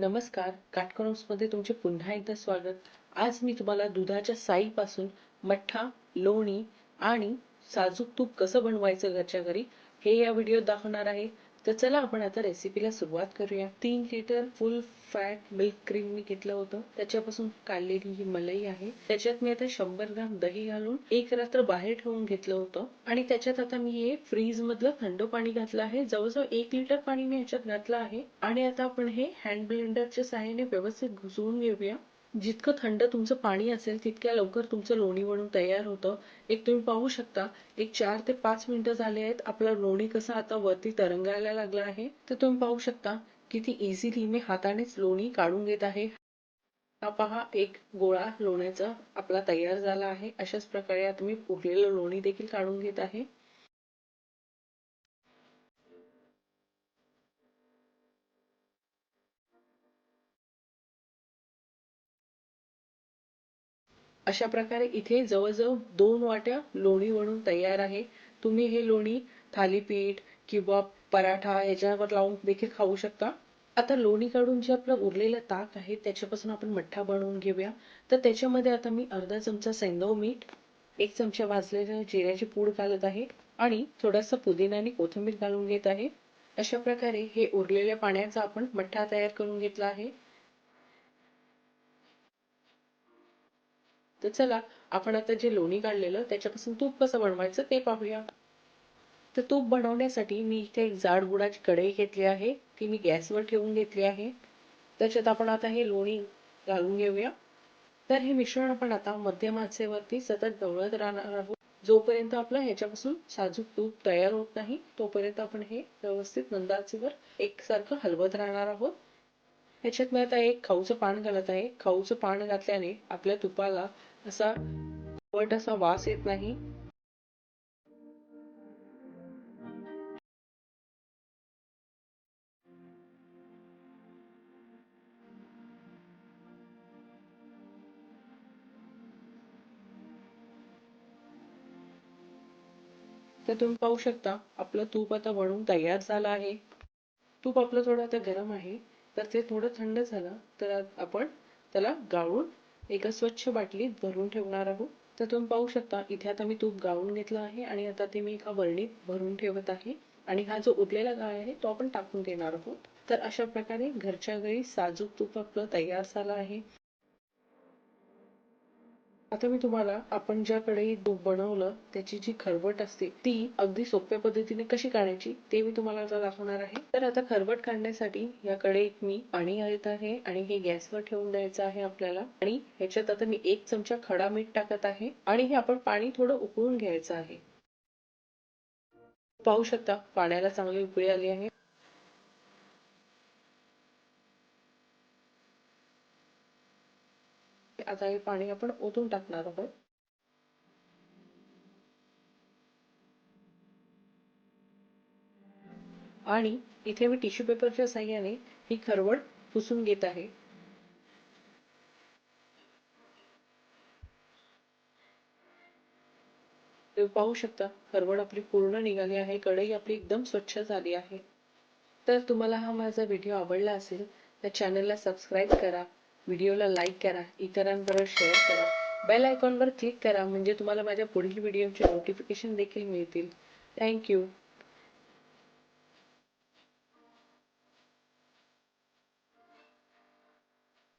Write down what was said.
नमस्कारमध्ये तुमचे पुन्हा एकदा स्वागत. आज मी तुम्हाला दुधाच्या साईपासून मठ्ठा लोणी आणि साजूक तूप कसं बनवायचं घरच्या घरी हे या व्हिडिओत दाखवणार आहे. तर चला आपण आता रेसिपीला सुरुवात करूया. तीन litre full fat milk cream मी घेतलं होतं. त्याच्यापासून काढलेली ही मलाई आहे. त्याच्यात मी आता शंभर ग्राम दही घालून एक रात्र बाहेर ठेवून घेतलं होतं. आणि त्याच्यात आता मी हे फ्रीज मधलं थंड पाणी घातलं आहे. जवळजवळ एक लिटर पाणी मी ह्याच्यात घातलं आहे. आणि आता आपण हे हँड ब्लेंडरच्या सहाय्याने व्यवस्थित घुसळून घेऊया. जितकं थंड तुमचं पाणी असेल तितक्या लवकर तुमचं लोणी बनून तयार होतं. एक तुम्ही पाहू शकता एक चार ते पाच मिनिटं झाले आहेत आपलं लोणी कसं आता वरती तरंगायला लागलं आहे. तर तुम्ही पाहू शकता किती इझिली मी हातानेच लोणी काढून घेत आहे. हा पहा एक गोळा लोण्याचा आपला तयार झाला आहे. अशाच प्रकारे आता मी उरलेलं लोणी देखील काढून घेत आहे. अशा प्रकारे इथे जवळजवळ दोन वाट्या लोणी बनून तयार आहे. तुम्ही हे लोणी थालीपीठ किंवा पराठा याच्यावर लावून देखील खाऊ शकता. आता लोणी काढून जे आपलं उरलेलं ताक आहे त्याच्यापासून आपण मठ्ठा बनवून घेऊया. तर त्याच्यामध्ये आता मी अर्धा चमचा सैंदव मीठ एक चमचा भाजलेल्या जिऱ्याची पूड घालत आहे आणि थोडासा पुदिना आणि कोथिंबीर घालून घेत आहे. अशा प्रकारे हे उरलेल्या पाण्याचा आपण मठ्ठा तयार करून घेतला आहे. तर चला आपण आता जे लोणी काढलेलं त्याच्यापासून तूप कसं बनवायचं ते पाहूया. तर तूप बनवण्यासाठी मी इथे एक जाड गुडाची कढई घेतली आहे. ती मी गॅसवर ठेवून घेतली आहे. त्याच्यात आपण आता हे लोणी घालून घेऊया. तर हे मिश्रण आपण आता मध्यम आचेवरती सतत ढवळत राहणार आहोत. जोपर्यंत आपलं ह्याच्यापासून साजूक तूप तयार होत नाही तोपर्यंत आपण हे व्यवस्थित मंदाचेवर एकसारखं हलवत राहणार आहोत. ह्याच्यात मी आता एक खाऊचं पान घालत आहे. खाऊचं पान घातल्याने आपल्या तुपाला असा वट असा वास येत नाही. तर तुम्ही पाहू शकता आपलं तूप आता बनवून तयार झालं आहे. तूप आपलं थोडं आता गरम आहे. तर ते थोडं थंड झालं तर आपण त्याला गाळून एका स्वच्छ बाटलीत भरून ठेवणार आहोत. तर तुम्ही पाहू शकता इथे आता मी तूप गाळून घेतलं आहे आणि आता ते मी एका बरणीत भरून ठेवत आहे. आणि हा जो उरलेला गाळ आहे तो आपण टाकून देणार आहोत. तर अशा प्रकारे घरच्या घरी साजूक तूप आपलं तयार झालं आहे. आता मी तुम्हाला आपण ज्या दूध बनवलं त्याची जी खरवट असते ती अगदी सोप्या पद्धतीने कशी काढायची ते मी तुम्हाला आता दाखवणार आहे. तर आता खरवट काढण्यासाठी या कढईत मी पाणी घालत आहे आणि हे गॅसवर ठेवून द्यायचं आहे आपल्याला. आणि ह्याच्यात आता मी एक चमचा खडा मीठ टाकत आहे आणि हे आपण पाणी थोडं उकळून घ्यायचं आहे. पाहू शकता पाण्याला चांगली उकळी आली आहे. आता हे पाणी आपण ओतून टाकणार आहोत. आणि इथे मी टिश्यू पेपरच्या साह्याने ही खरवड पुसून घेत आहे. पाहू शकता खरवड आपली पूर्ण निघाली आहे कढई आपली एकदम स्वच्छ झाली आहे. तर तुम्हाला हा माझा व्हिडिओ आवडला असेल तर चॅनलला सबस्क्राईब करा. व्हिडिओला लाईक करा इतरांबरोबर शेअर करा. बेल आयकॉनवर क्लिक करा म्हणजे तुम्हाला माझ्या पुढील व्हिडिओचे नोटिफिकेशन देखील मिळतील. थँक्यू